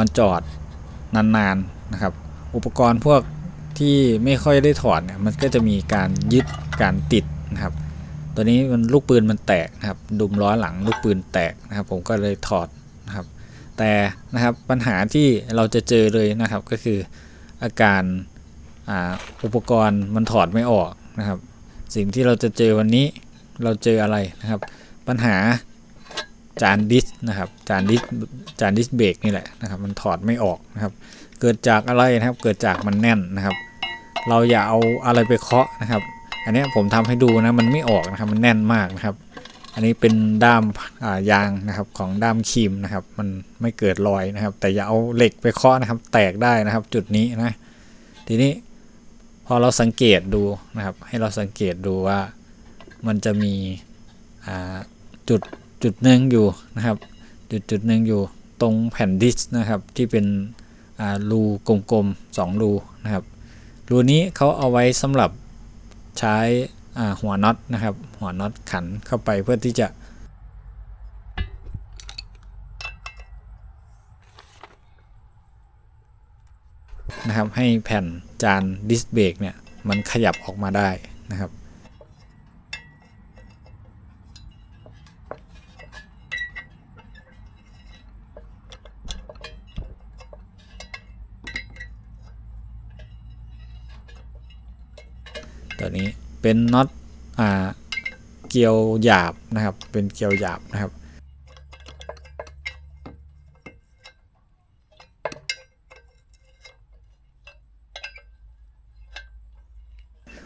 มันจอดนานๆนะครับ อุปกรณ์พวกที่ไม่ค่อยได้ถอดเนี่ยมันก็จะมีการยึดการติดนะครับ ตัวนี้มันลูกปืนมันแตกนะครับ ดุมล้อหลังลูกปืนแตกนะครับ ผมก็เลยถอดนะครับ แต่นะครับปัญหาที่เราจะเจอเลยนะครับก็คืออาการอ่าอุปกรณ์มันถอดไม่ออกนะครับ สิ่งที่เราจะเจอวันนี้เราเจออะไรนะครับ ปัญหา จานดิสนะครับจานดิสจานดิสเบรกนี่แหละนะครับ มันถอดไม่ออกนะครับ เกิดจากอะไรนะครับ เกิดจากมันแน่นนะครับ เราอย่าเอาอะไรไปเคาะนะครับ อันนี้ผมทำให้ดูนะมันไม่ออกนะครับ มันแน่นมากนะครับ อันนี้เป็นด้ามยางนะครับของด้ามครีมนะครับ มันไม่เกิดรอยนะครับ แต่อย่าเอาเหล็กไปเคาะนะครับ แตกได้นะครับ จุดนี้นะทีนี้พอเราสังเกตดูนะครับ ให้เราสังเกตดูว่ามันจะมีจุด จุดหนึ่งอยู่นะครับ จุดจุดหนึ่งอยู่ตรงแผ่นดิสก์นะครับที่เป็นรูกลมๆสองรูนะครับรูนี้เขาเอาไว้สำหรับใช้หัวน็อตนะครับ หัวน็อตขันเข้าไปเพื่อที่จะนะครับให้แผ่นจานดิสเบรกเนี่ยมันขยับออกมาได้นะครับ ตัวนี้เป็นน็อตอ่าเกลียวหยาบนะครับ เป็นเกลียวหยาบนะครับ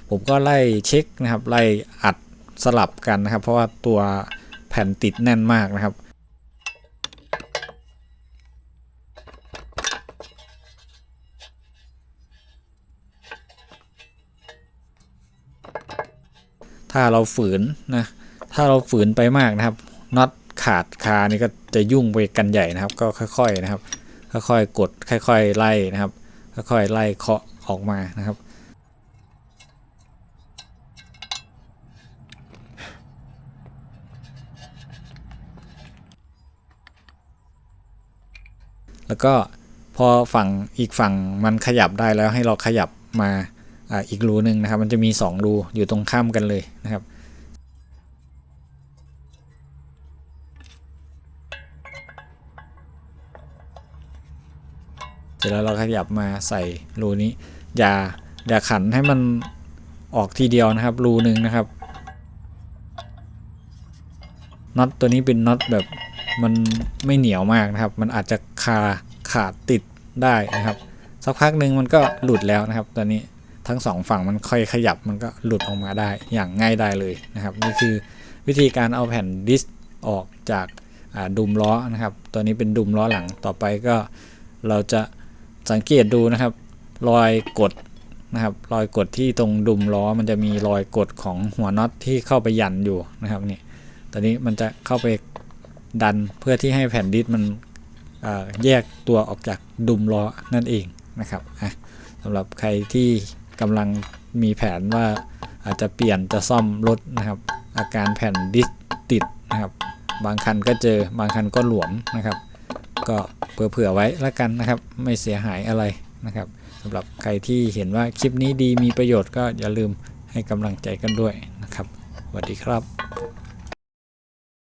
ผมก็ไล่เช็คนะครับ ไล่อัดสลับกันนะครับ เพราะว่าตัวแผ่นติดแน่นมากนะครับ ถ้าเราฝืนนะ ถ้าเราฝืนไปมากนะครับน็อตขาดคานี่ก็จะยุ่งไปกันใหญ่นะครับ ก็ค่อยๆนะครับ ค่อยๆกดค่อยๆไล่นะครับ ค่อยๆไล่เคาะออกมานะครับแล้วก็พอฝั่งอีกฝั่งมันขยับได้แล้วให้เราขยับมา อ่าอีกรูหนึ่งนะครับ มันจะมี 2 รูอยู่ตรงข้ามกันเลยนะครับเสร็จแล้วเราขยับมาใส่รูนี้ อย่าอย่าขันให้มันออกทีเดียวนะครับ รูหนึ่งนะครับน็อตตัวนี้เป็นน็อตแบบมันไม่เหนียวมากนะครับ มันอาจจะคาขาดติดได้นะครับ สักพักหนึ่งมันก็หลุดแล้วนะครับตอนนี้ ทั้งสองฝั่งมันค่อยขยับมันก็หลุดออกมาได้อย่างง่ายได้เลยนะครับ นี่คือวิธีการเอาแผ่นดิสออกจากาดุมล้อนะครับ ตัวนี้เป็นดุมล้อหลังต่อไปก็เราจะสังเกตดูนะครับ รอยกดนะครับ รอยกดที่ตรงดุมล้อมันจะมีรอยกดของหัวน็อตที่เข้าไปยันอยู่นะครับนี่ตอนนี้มันจะเข้าไปดันเพื่อที่ให้แผ่นดิสมันแยกตัวออกจากดุมล้อนั่นเองนะครับสำหรับใครที่ กำลังมีแผนว่าอาจจะเปลี่ยนจะซ่อมรถนะครับ อาการแผ่นดิสติดนะครับ บางคันก็เจอบางคันก็หลวมนะครับ ก็เผื่อๆไว้แล้วกันนะครับ ไม่เสียหายอะไรนะครับสำหรับใครที่เห็นว่าคลิปนี้ดีมีประโยชน์ก็อย่าลืมให้กำลังใจกันด้วยนะครับสวัสดีครับ